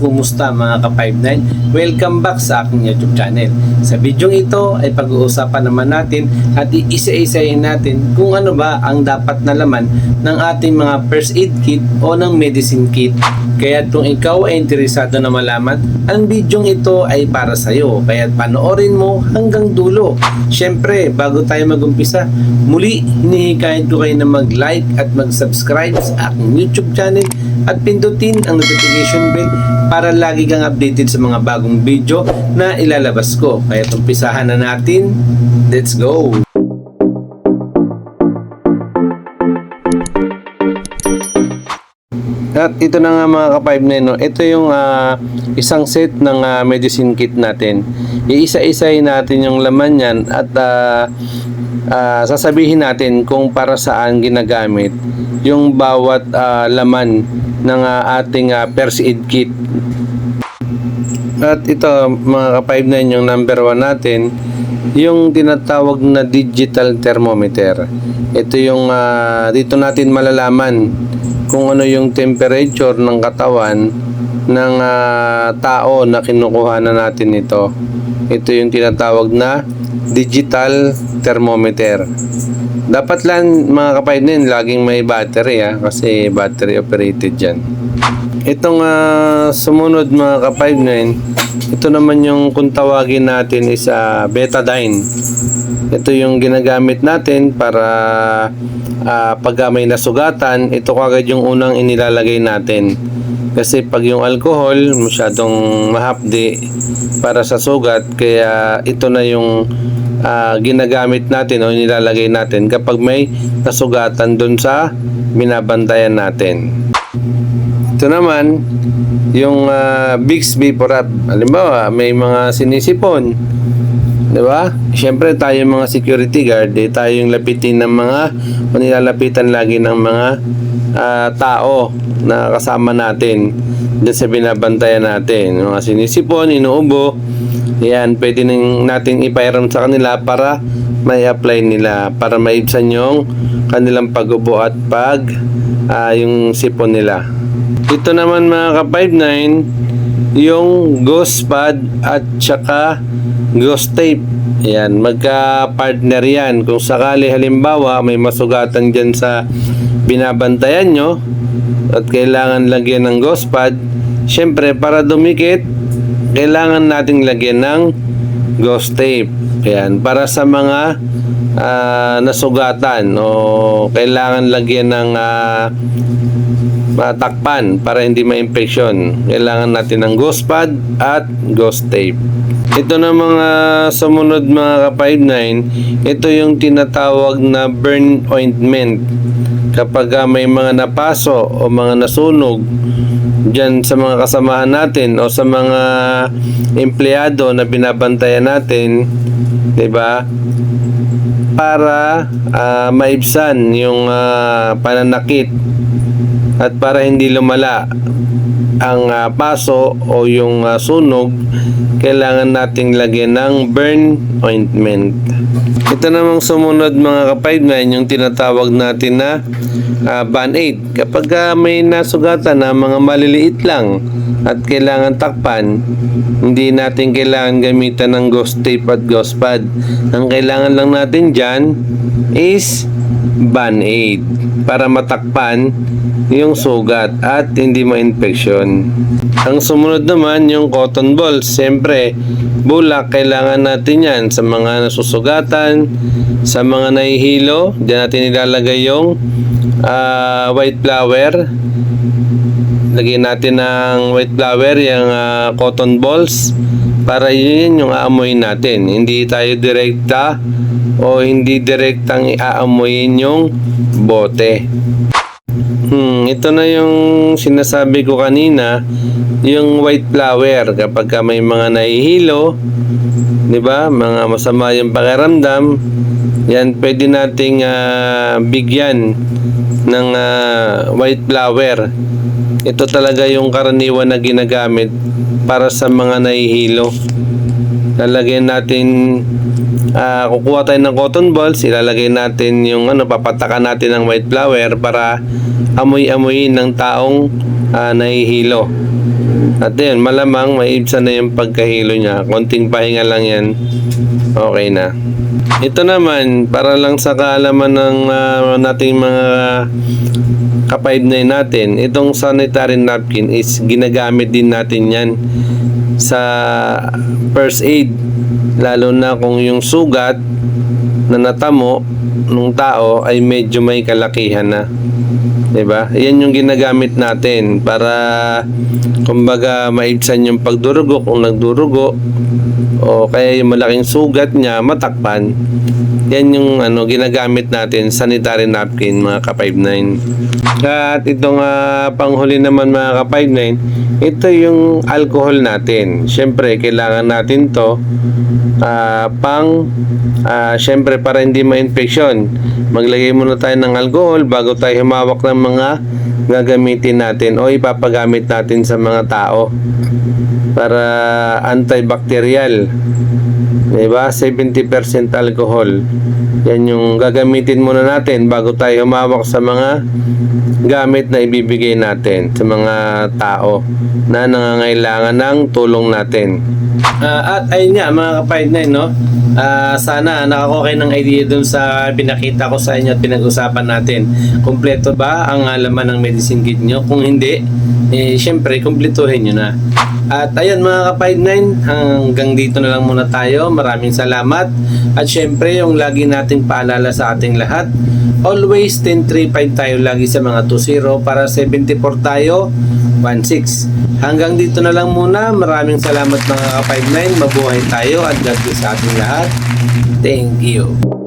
kumusta mga ka-59? Welcome back sa aking YouTube channel. Sa video ito ay pag-uusapan naman natin at iisa-isahin natin kung ano ba ang dapat na laman ng ating mga first aid kit o ng medicine kit. Kaya kung ikaw ay interesado na malaman, ang video ito ay para sa iyo. Kaya panoorin mo hanggang dulo. Siyempre, bago tayo magumpisa, muli hinihikayat ko kayo na mag-like at mag-subscribe sa aking YouTube channel at pindutin ang notification bell para lagi kang updated sa mga bagong video na ilalabas ko. Kaya umpisahan na natin. Let's go! At ito na nga mga ka-5 no? ito yung ah, isang set ng ah, medicine kit natin. Iisa-isay natin yung laman yan at ah, ah, sasabihin natin kung para saan ginagamit yung bawat ah, laman ng ah, ating ah, first aid kit. At ito mga ka-5 yung number 1 natin, yung tinatawag na digital thermometer. Ito yung ah, dito natin malalaman kung ano yung temperature ng katawan ng ah, tao na kinukuha na natin ito. Ito yung tinatawag na digital thermometer. Dapat lang mga kapatid laging may battery ah, kasi battery operated yan. Itong ah, sumunod mga kapatid ito naman yung kung tawagin natin is ah, betadine. Ito yung ginagamit natin para ah, pag may nasugatan, ito kagad yung unang inilalagay natin. Kasi pag yung alcohol, masyadong mahapdi para sa sugat, kaya ito na yung ah, ginagamit natin o nilalagay natin kapag may nasugatan dun sa binabantayan natin. Ito naman, yung uh, Bixby Porap. Halimbawa, may mga sinisipon. Di ba? Siyempre, tayo mga security guard, eh, tayo yung lapitin ng mga, o nilalapitan lagi ng mga ah, tao na kasama natin dyan sa binabantayan natin. Mga sinisipon, inuubo, yan, pwede nang natin ipairam sa kanila para may apply nila, para maibsan yung kanilang pag-ubo at pag ah, yung sipon nila. Ito naman mga ka-59, yung ghost pad at saka ghost tape. Yan, magka-partner yan. Kung sakali halimbawa may masugatan dyan sa binabantayan nyo at kailangan lagyan ng ghost pad, syempre para dumikit, kailangan nating lagyan ng ghost tape. Yan, para sa mga ah, nasugatan o kailangan lagyan ng ah, matakpan para hindi ma-infection. Kailangan natin ng ghost pad at ghost tape. Ito na mga sumunod mga ka-59, ito yung tinatawag na burn ointment. Kapag ah, may mga napaso o mga nasunog dyan sa mga kasamahan natin o sa mga empleyado na binabantayan natin, 'di ba? Para ah, maibsan yung ah, pananakit at para hindi lumala ang ah, paso o yung ah, sunog, kailangan nating lagyan ng burn ointment. Ito namang sumunod mga ka-59, yung tinatawag natin na ah, band-aid. Kapag ah, may nasugatan na mga maliliit lang at kailangan takpan, hindi natin kailangan gamitan ng ghost tape at ghost pad. Ang kailangan lang natin dyan is band-aid para matakpan yung sugat at hindi ma-infection. Ang sumunod naman yung cotton balls. Siyempre, bulak, kailangan natin yan sa mga nasusugatan, sa mga nahihilo. Diyan natin ilalagay yung ah, white flower. Lagyan natin ng white flower, yung ah, cotton balls para yun yung aamoyin natin. Hindi tayo direkta o hindi direktang iaamoyin yung bote. Hmm, ito na yung sinasabi ko kanina, yung white flower kapag ka may mga nahihilo, 'di ba? Mga masama yung pakiramdam, yan pwede nating ah, bigyan ng ah, white flower. Ito talaga yung karaniwan na ginagamit para sa mga nahihilo. Lalagyan natin ah, kukuha tayo ng cotton balls, ilalagay natin yung ano, papatakan natin ng white flower para amoy-amoyin ng taong ah, nahihilo. At yun, malamang maibsan na yung pagkahilo niya. Konting pahinga lang yan. Okay na. Ito naman, para lang sa kaalaman ng ah, nating mga ka-5 natin, itong sanitary napkin is ginagamit din natin yan sa first aid. Lalo na kung yung sugat na natamo ng tao ay medyo may kalakihan na. 'Di ba? Yan yung ginagamit natin para kumbaga maibsan yung pagdurugo kung nagdurugo o kaya yung malaking sugat niya matakpan. Yan yung ano ginagamit natin sanitary napkin mga ka-59. At itong ah, panghuli naman mga ka-59, ito yung alcohol natin. Siyempre, kailangan natin to ah, pang ah, siyempre para hindi ma-infection. Maglagay muna tayo ng alcohol bago tayo humawak ng mga gagamitin natin o ipapagamit natin sa mga tao para antibacterial. Diba? 70% alcohol. Yan yung gagamitin muna natin bago tayo humawak sa mga gamit na ibibigay natin sa mga tao na nangangailangan ng tulong natin. Ah, at ayun nga mga kapahid na no? Ah, sana nakakokay ng idea dun sa pinakita ko sa inyo at pinag-usapan natin. Kompleto ba ang ah, laman ng medicine kit nyo? Kung hindi, eh syempre kumpletuhin nyo na. At ayun mga kapahid 9, hanggang dito na lang muna tayo. Maraming salamat. At syempre yung lagi nating paalala sa ating lahat, always 10-3-5 tayo lagi sa mga 2-0 para 74 tayo 1-6. Hanggang dito na lang muna. Maraming salamat mga ka-59. Mabuhay tayo at God bless sa ating lahat. Thank you.